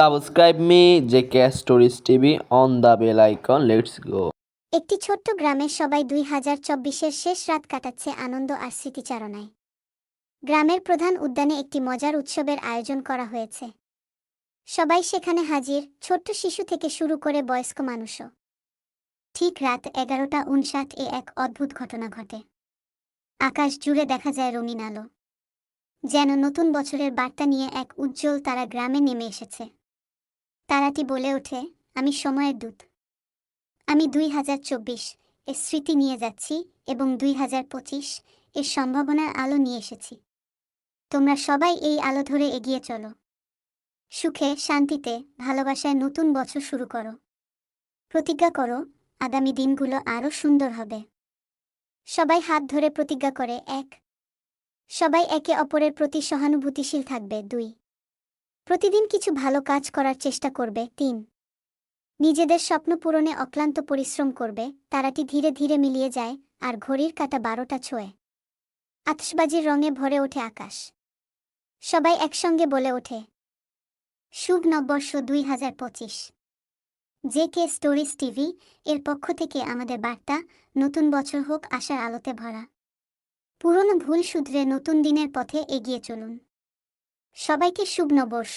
Subscribe me JK Stories TV on the bell icon. Let's go. একটি ছোট্ট গ্রামের সবাই দুই হাজার চব্বিশের শেষ রাত কাটাচ্ছে আনন্দ আর স্মৃতিচারণায়। গ্রামের প্রধান উদ্যানে একটি মজার উৎসবের আয়োজন করা হয়েছে। সবাই সেখানে হাজির, ছোট্ট শিশু থেকে শুরু করে বয়স্ক মানুষও। ঠিক রাত এগারোটা উনষাট এ এক অদ্ভুত ঘটনা ঘটে। আকাশ জুড়ে দেখা যায় রঙিন আলো। যেন নতুন বছরের বার্তা নিয়ে এক উজ্জ্বল তারা গ্রামে নেমে এসেছে। তারাটি বলে ওঠে, আমি সময়ের দূত। আমি দুই হাজার চব্বিশ, এর স্মৃতি নিয়ে যাচ্ছি এবং দুই হাজার পঁচিশ, এর সম্ভাবনার আলো নিয়ে এসেছি। তোমরা সবাই এই আলো ধরে এগিয়ে চলো। সুখে, শান্তিতে, ভালোবাসায় নতুন বছর শুরু করো। প্রতিজ্ঞা করো, আগামী দিনগুলো আরও সুন্দর হবে। সবাই হাত ধরে প্রতিজ্ঞা করে, এক। সবাই একে অপরের প্রতি সহানুভূতিশীল থাকবে, দুই। প্রতিদিন কিছু ভালো কাজ করার চেষ্টা করবে, তিন। নিজেদের স্বপ্ন পূরণে অক্লান্ত পরিশ্রম করবে, তারাটি ধীরে ধীরে মিলিয়ে যায়, আর ঘড়ির কাটা বারোটা ছোঁয়। আতসবাজির রঙে ভরে ওঠে আকাশ। সবাই একসঙ্গে বলে ওঠে, শুভ নববর্ষ দুই হাজার পঁচিশ। জে কে স্টোরিজ টিভি এর পক্ষ থেকে আমাদের বার্তা, নতুন বছর হোক আশার আলোতে ভরা। পুরনো ভুল শুধরে নতুন দিনের পথে এগিয়ে চলুন। সবাইকে শুভ নববর্ষ।